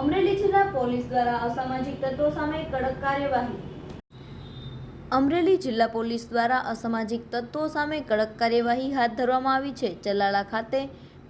અમરેલી જિલ્લા પોલીસ દ્વારા અસામાજિક તત્વો સામે કડક કાર્યવાહી. અમરેલી જિલ્લા પોલીસ દ્વારા અસામાજિક તત્વો સામે કડક કાર્યવાહી હાથ ધરવામાં આવી છે. ચલાળા ખાતે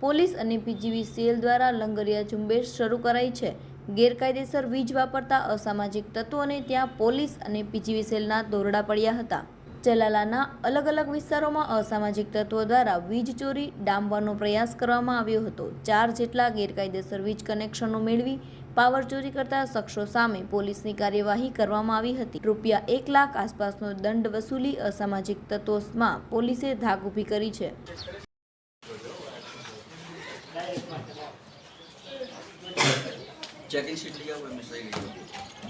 પોલીસ અને પીજીવી સેલ દ્વારા લંગરિયા ઝુંબેશ શરૂ કરાઈ છે. ગેરકાયદેસર વીજ વાપરતા અસામાજિક તત્વોને ત્યાં પોલીસ અને પીજીવી સેલના દોરડા પડ્યા હતા. જલાલાના અલગ અલગ વિસ્તારોમાં અસામાજિક તત્વો દ્વારા વીજ ચોરી ડામવાનો પ્રયાસ કરવામાં આવ્યો હતો. ચાર જેટલા ગેરકાયદેસર વીજ કનેક્શનો મેળવી પાવર ચોરી કરતા શખ્સો સામે પોલીસની કાર્યવાહી કરવામાં આવી હતી. રૂપિયા એક લાખ આસપાસનો દંડ વસૂલી અસામાજિક તત્વોમાં પોલીસે ધાક ઊભી કરી છે. ચેકિંગ શીટ લીધા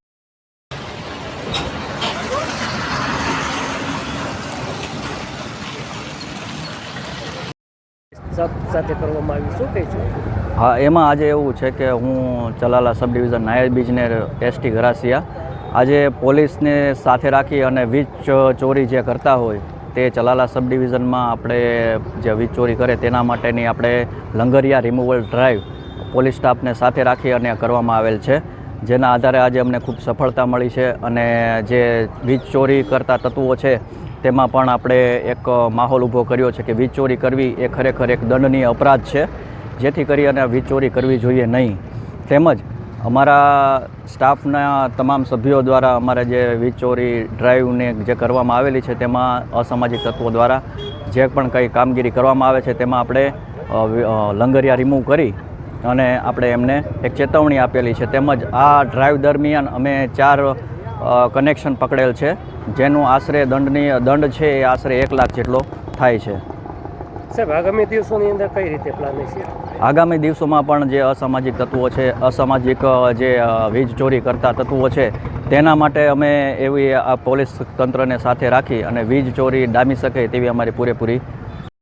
સાથે કરવામાં આવ્યું. શું કહીશું હા, એમાં આજે એવું છે કે હું ચલાલા સબ ડિવિઝન નાયબ ઇજનેર એસટી ઘરાસિયા આજે પોલીસને સાથે રાખી અને વીજ ચોરી જે કરતા હોય તે ચલાલા સબ ડિવિઝનમાં આપણે જે વીજ ચોરી કરે તેના માટેની આપણે લંગરિયા રિમૂવલ ડ્રાઈવ પોલીસ સ્ટાફને સાથે રાખી અને કરવામાં આવેલ છે. જેના આધારે આજે અમને ખૂબ સફળતા મળી છે અને જે વીજ ચોરી કરતા તત્વો છે તેમાં પણ આપણે એક માહોલ ઊભો કર્યો છે કે વીજ ચોરી કરવી એ ખરેખર એક દંડનીય અપરાધ છે. જેથી કરી અને વીજ ચોરી કરવી જોઈએ નહીં. તેમજ અમારા સ્ટાફના તમામ સભ્યો દ્વારા અમારે જે વીજ ચોરી ડ્રાઈવને જે કરવામાં આવેલી છે તેમાં અસામાજિક તત્વો દ્વારા જે પણ કંઈ કામગીરી કરવામાં આવે છે તેમાં આપણે લંગરિયા રિમૂવ કરી અને આપણે એમને એક ચેતવણી આપેલી છે. તેમજ આ ડ્રાઈવ દરમિયાન અમે ચાર કનેક્શન પકડેલ છે. જેનું આશરે દંડની દંડ છે એ આશરે એક લાખ જેટલો થાય છે. સાહેબ આગામી દિવસોની અંદર કઈ રીતે પ્લાન છે? આગામી દિવસોમાં પણ જે અસામાજિક તત્વો છે અસામાજિક જે વીજ ચોરી કરતા તત્વો છે તેના માટે અમે એવી આ પોલીસ તંત્રને સાથે રાખી અને વીજ ચોરી ડામી શકે તેવી અમારી પૂરેપૂરી